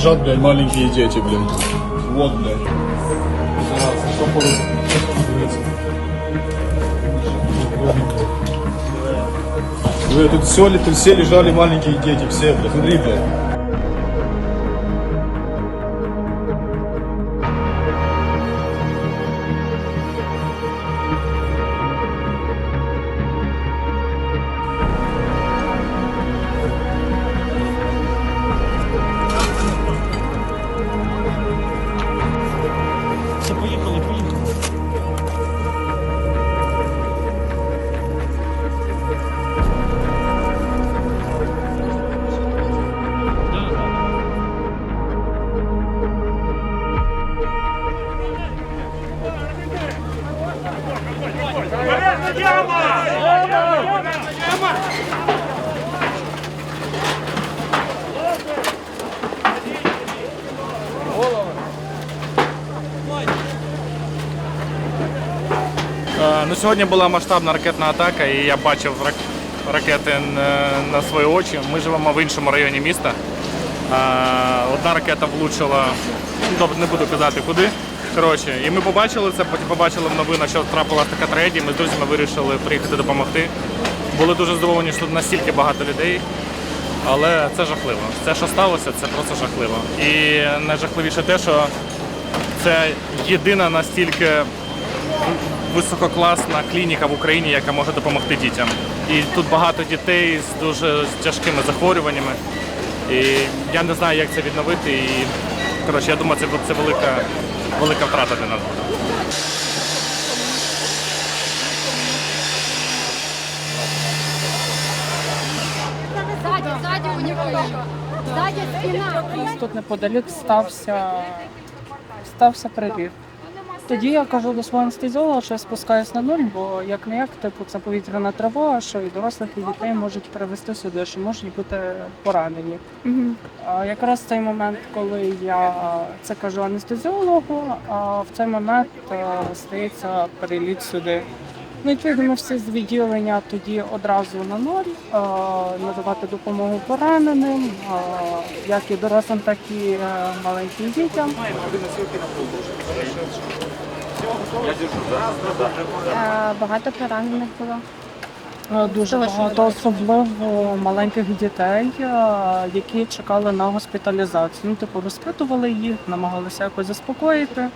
лежат, блядь, маленькие дети, блядь. Вот, блядь. Блядь, тут все, тут все лежали маленькие дети, все, блядь, смотри, блядь. Сьогодні була масштабна ракетна атака, і я бачив рак- ракети е, на свої очі. Ми живемо в іншому районі міста. Е, Одна ракета влучила, ну, не буду казати куди. Коротше, і ми побачили це, потім побачили в новинах, що трапилася така трагедія. Ми з друзями вирішили приїхати допомогти. Були дуже здивовані, що тут настільки багато людей. Але це жахливо. Це, що сталося, це просто жахливо. І найжахливіше те, що це єдина настільки висококласна клініка в Україні, яка може допомогти дітям. І тут багато дітей з дуже тяжкими захворюваннями. І я не знаю, як це відновити. І коротше, я думаю, це, це велика, велика втрата для нас буде. Тут неподалік стався, стався приліт. Тоді я кажу до свого анестезіолога, що я спускаюсь на нуль, бо як не як, типу, це повітряна тривога, що і дорослих, і дітей можуть перевести сюди, що можуть бути поранені. А якраз цей момент, коли я це кажу анестезіологу, а в цей момент е, стається переліт сюди. Ну, відповідно, всі з відділення тоді одразу на ноль е, надавати допомогу пораненим, е, як і дорослим, так і е, маленьким дітям. Е, Багато поранених було. Е, Дуже багато, особливо маленьких дітей, е, які чекали на госпіталізацію. Ну, типу, розпитували їх, намагалися якось заспокоїти.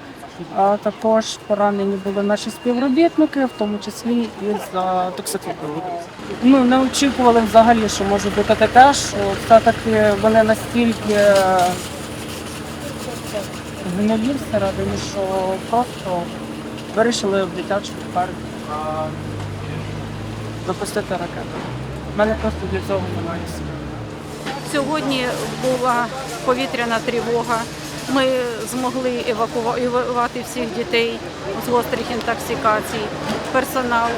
А також поранені були наші співробітники, в тому числі і за токсикологію. Ну не очікували взагалі, що може бути таке, що все-таки вони настільки гнилі всередині, що просто вирішили в дитячу лікарню запустити ракету. У мене просто для цього немає слів. Сьогодні була повітряна тривога. Ми змогли евакуювати всіх дітей з гострих інтоксикацій. Персонал,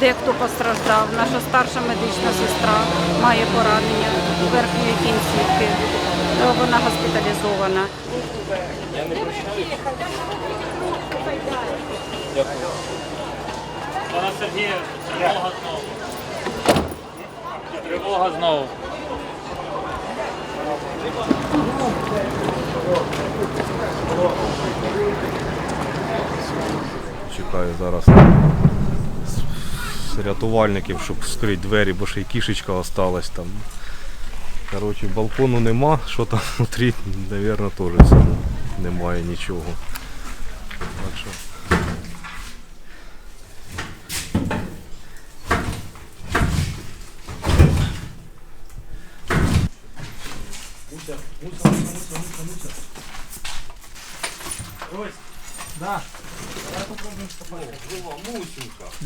дехто постраждав. Наша старша медична сестра має поранення верхньої кінцівки. Е, Вона госпіталізована. Пане Сергію, тривога знову. Тривога знову. Чекаю зараз з рятувальників, щоб вскрити двері, бо ще й кішечка осталась там. Коротше, балкону нема, що там внутрі, мабуть, теж немає нічого. Так що.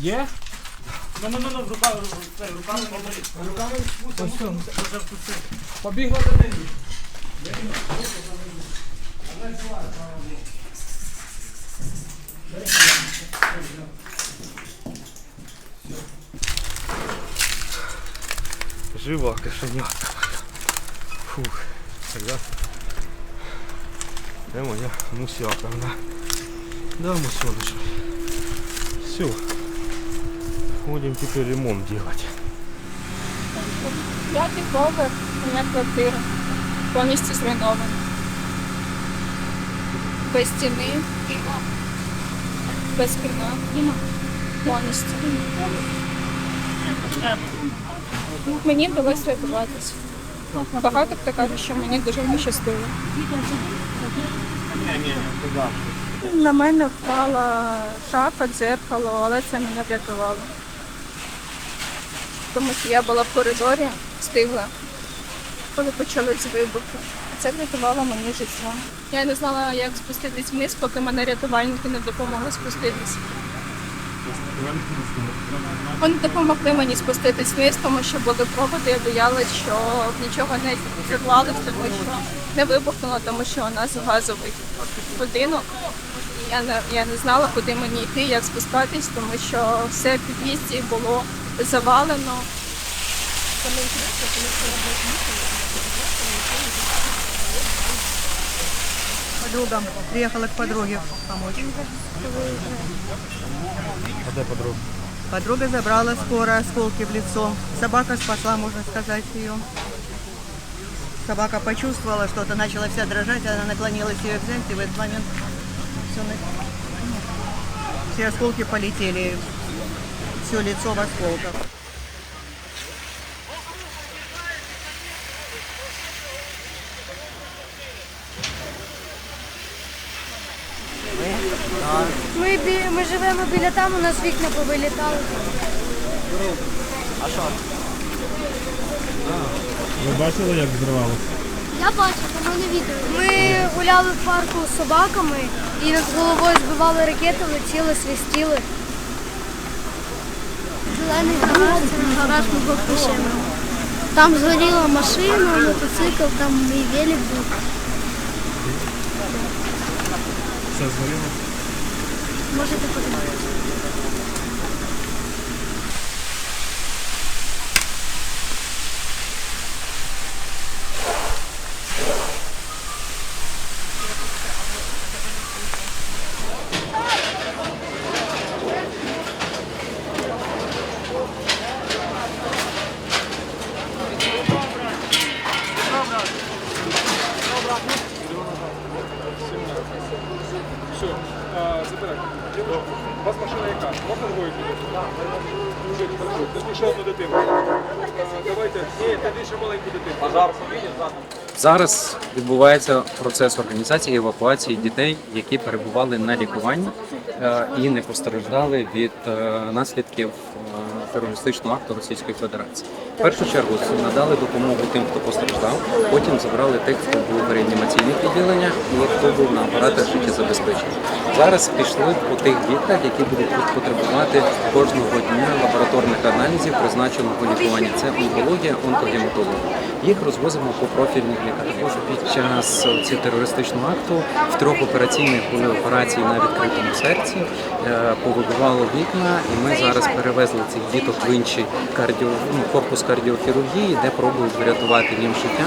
Є? Ну, ну, ну, ну, руками, руками, руками не болить. Руками Вже вкусив. Побігла до неї. Жива кошенятка. Фух. Тогда. Де моя мусяковна? Да, мусеночка. Все. Будем теперь ремонт делать. П'ятий поверх, моя квартира. Повністю зруйнована. без стіни, без кіна. Повністю. Мені вдалося врятуватись. Багато хто каже, що мені дуже пощастило. На мене впала шафа, дзеркало, але це мене врятувало. Тому що я була в коридорі, встигла, коли почались вибухи. Це врятувало мені життя. Я не знала, як спуститись вниз, поки мене рятувальники не допомогли спуститись. Вони допомогли мені спуститись вниз, тому що були проводи, я боялась, що нічого не зірвали, тому що не вибухнуло, тому що у нас газовий будинок. Я не, я не знала, куди мені йти, як спускатись, тому що все в під'їзді було завалено. Подругам. Приехала к подруге помочь. А де подруга? Подруга забрала скоро осколки в лицо. Собака спасла, можно сказать, ее. Собака почувствовала что-то, начала вся дрожать, она наклонилась ее взять, и в этот момент все, все осколки полетели. Все лицо в осколках. Ми, бі- ми живемо біля там, у нас вікна повилітали. Ви бачили, як взривалося? Я бачу, у мене відео. Ми гуляли в парку з собаками і над головою збивали ракети, летіли, свистіли. Зелений гараж. Там згоріла машина, мотоцикл, там мій велик був. Все згоріло. Можете подивитися. Давайте. Ні, тоді ще маленьку. Зараз відбувається процес організації евакуації дітей, які перебували на лікуванні е, і не постраждали від е, наслідків е, терористичного акту Російської Федерації. В першу чергу надали допомогу тим, хто постраждав. Потім забрали тих, хто був в реанімаційних відділеннях і хто був на апаратах життєзабезпечення. Зараз пішли по тих дітках, які будуть потребувати кожного дня лабораторних аналізів призначеного лікування. Це онкологія, онкогематологія. Їх розвозимо по профільних лікарнях. Під час цього терористичного акту в трьох операційних були операції на відкритому серці, е, повибивало вікна, і ми зараз перевезли цих діток в інший кардіо, ну, корпус кардіохірургії, де пробують врятувати їм життя.